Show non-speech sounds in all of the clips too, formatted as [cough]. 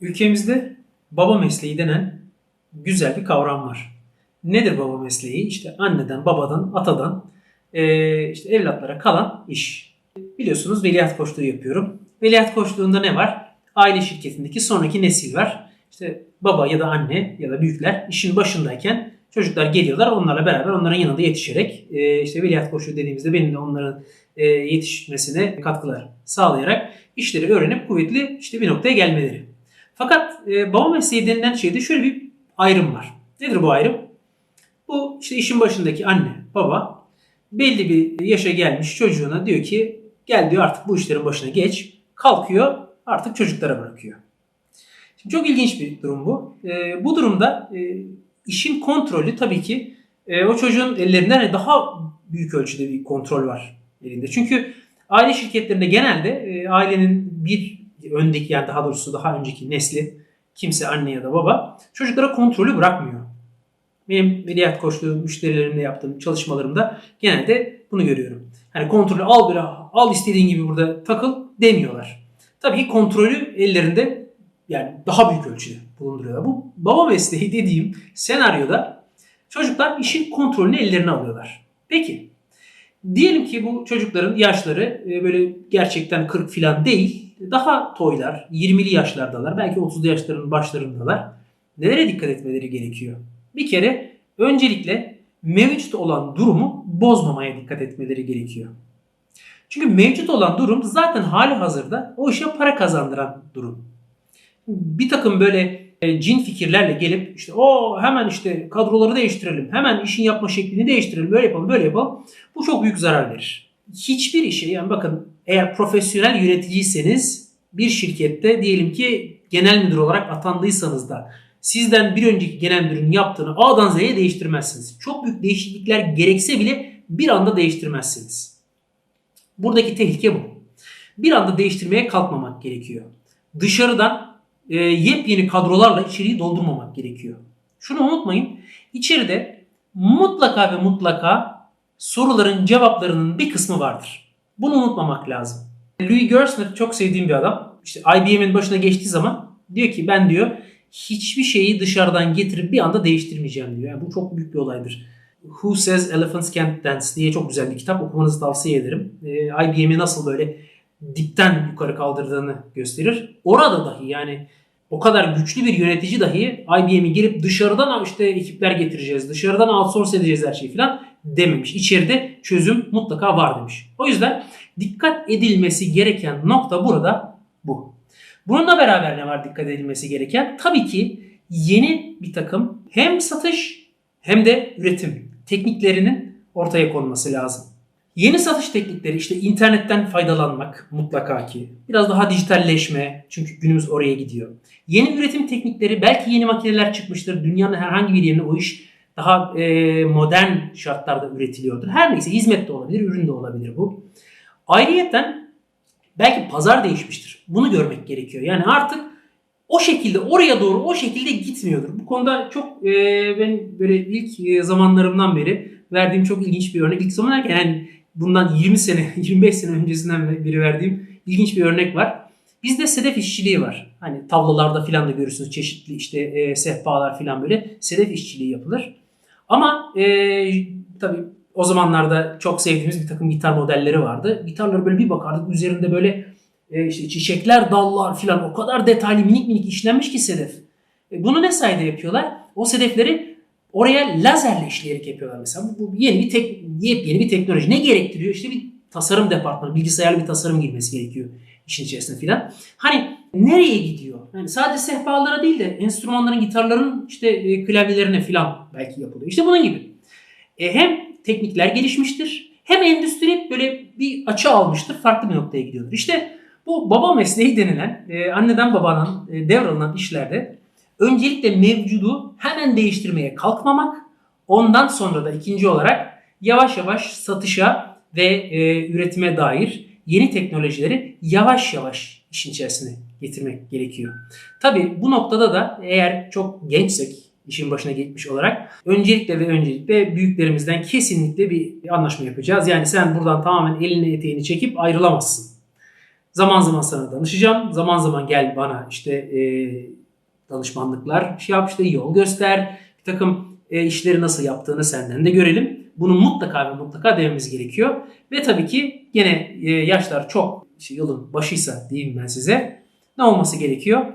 Ülkemizde baba mesleği denen güzel bir kavram var. Nedir baba mesleği? İşte anneden, babadan, atadan eee, işte evlatlara kalan iş. Biliyorsunuz veliaht koçluğu yapıyorum. Veliaht koçluğunda ne var? Aile şirketindeki sonraki nesil var. İşte baba ya da anne ya da büyükler işin başındayken çocuklar geliyorlar. Onlarla beraber onların yanında yetişerek eee, işte veliaht koçluğu dediğimizde benim de onların eee, yetişmesine katkılar sağlayarak işleri öğrenip kuvvetli işte bir noktaya gelmeleri. Fakat e, baba mesleği denilen şeyde şöyle bir ayrım var. Nedir bu ayrım? Bu işte işin başındaki anne, baba belli bir yaşa gelmiş çocuğuna diyor ki gel diyor artık bu işlerin başına geç. Kalkıyor artık çocuklara bırakıyor. Şimdi çok ilginç bir durum bu. E, bu durumda e, işin kontrolü tabii ki e, o çocuğun ellerinden daha büyük ölçüde bir kontrol var elinde. Çünkü aile şirketlerinde genelde e, ailenin bir öndeki yani daha doğrusu daha önceki nesli kimse anne ya da baba çocuklara kontrolü bırakmıyor. Benim veliaht koçluğu müşterilerimle yaptığım çalışmalarımda genelde bunu görüyorum. Hani kontrolü al böyle al istediğin gibi burada takıl demiyorlar. Tabii ki kontrolü ellerinde yani daha büyük ölçüde bulunduruyorlar. Bu baba mesleği dediğim senaryoda çocuklar işin kontrolünü ellerine alıyorlar. Peki diyelim ki bu çocukların yaşları e, böyle gerçekten 40 falan değil. Daha toylar, 20'li yaşlardalar, belki 30'lu yaşların başlarındalar. Nelere dikkat etmeleri gerekiyor? Bir kere öncelikle mevcut olan durumu bozmamaya dikkat etmeleri gerekiyor. Çünkü mevcut olan durum zaten hali hazırda o işe para kazandıran durum. Bir takım böyle e, cin fikirlerle gelip işte o hemen işte kadroları değiştirelim, hemen işin yapma şeklini değiştirelim, böyle yapalım, böyle yapalım. Bu çok büyük zarar verir. Hiçbir işe yani bakın eğer profesyonel yöneticiyseniz bir şirkette diyelim ki genel müdür olarak atandıysanız da sizden bir önceki genel müdürün yaptığını A'dan Z'ye değiştirmezsiniz. Çok büyük değişiklikler gerekse bile bir anda değiştirmezsiniz. Buradaki tehlike bu. Bir anda değiştirmeye kalkmamak gerekiyor. Dışarıdan e, yepyeni kadrolarla içeriği doldurmamak gerekiyor. Şunu unutmayın. İçeride mutlaka ve mutlaka soruların cevaplarının bir kısmı vardır. Bunu unutmamak lazım. Louis Gerstner çok sevdiğim bir adam. İşte IBM'in başına geçtiği zaman diyor ki ben diyor hiçbir şeyi dışarıdan getirip bir anda değiştirmeyeceğim diyor. Yani bu çok büyük bir olaydır. Who Says Elephants Can't Dance diye çok güzel bir kitap okumanızı tavsiye ederim. Ee, IBM'i nasıl böyle dipten yukarı kaldırdığını gösterir. Orada dahi yani o kadar güçlü bir yönetici dahi IBM'i gelip dışarıdan işte ekipler getireceğiz, dışarıdan outsource edeceğiz her şeyi falan dememiş. İçeride çözüm mutlaka var demiş. O yüzden dikkat edilmesi gereken nokta burada bu. Bununla beraber ne var dikkat edilmesi gereken? Tabii ki yeni bir takım hem satış hem de üretim tekniklerinin ortaya konması lazım. Yeni satış teknikleri işte internetten faydalanmak mutlaka ki. Biraz daha dijitalleşme çünkü günümüz oraya gidiyor. Yeni üretim teknikleri belki yeni makineler çıkmıştır. Dünyanın herhangi bir yerinde o iş daha e, modern şartlarda üretiliyordur. Her neyse hizmet de olabilir, ürün de olabilir bu. Ayrıyeten belki pazar değişmiştir. Bunu görmek gerekiyor. Yani artık o şekilde oraya doğru o şekilde gitmiyordur. Bu konuda çok e, ben böyle ilk e, zamanlarımdan beri verdiğim çok ilginç bir örnek. İlk zaman derken yani bundan 20 sene, [laughs] 25 sene öncesinden beri verdiğim ilginç bir örnek var. Bizde sedef işçiliği var. Hani tavlalarda filan da görürsünüz çeşitli işte e, sehpalar filan böyle sedef işçiliği yapılır. Ama e, tabii o zamanlarda çok sevdiğimiz bir takım gitar modelleri vardı. Gitarları böyle bir bakardık üzerinde böyle e, işte çiçekler, dallar filan o kadar detaylı minik minik işlenmiş ki sedef. E, bunu ne sayede yapıyorlar? O sedefleri oraya lazerle işleyerek yapıyorlar mesela. Bu, bu yeni bir tek yeni bir teknoloji. Ne gerektiriyor? İşte bir tasarım departmanı, bilgisayarlı bir tasarım girmesi gerekiyor işin içerisine filan. Hani nereye gidiyor? Yani sadece sehpalara değil de enstrümanların, gitarların işte e, klavyelerine filan belki yapılıyor. İşte bunun gibi. E, hem teknikler gelişmiştir hem endüstri böyle bir açı almıştır. Farklı bir noktaya gidiyordur. İşte bu baba mesleği denilen e, anneden babadan e, devralınan işlerde öncelikle mevcudu hemen değiştirmeye kalkmamak ondan sonra da ikinci olarak yavaş yavaş satışa ve e, üretime dair yeni teknolojileri yavaş yavaş işin içerisine getirmek gerekiyor. Tabi bu noktada da eğer çok gençsek işin başına geçmiş olarak öncelikle ve öncelikle büyüklerimizden kesinlikle bir anlaşma yapacağız. Yani sen buradan tamamen elini eteğini çekip ayrılamazsın. Zaman zaman sana danışacağım. Zaman zaman gel bana işte e, danışmanlıklar şey yap işte yol göster. Bir takım e, işleri nasıl yaptığını senden de görelim. Bunu mutlaka ve mutlaka dememiz gerekiyor. Ve tabii ki gene e, yaşlar çok işte yılın başıysa diyeyim ben size. Ne olması gerekiyor?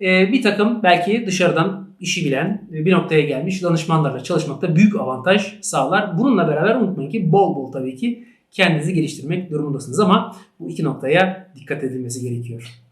E, bir takım belki dışarıdan işi bilen e, bir noktaya gelmiş danışmanlarla çalışmakta büyük avantaj sağlar. Bununla beraber unutmayın ki bol bol tabii ki kendinizi geliştirmek durumundasınız ama bu iki noktaya dikkat edilmesi gerekiyor.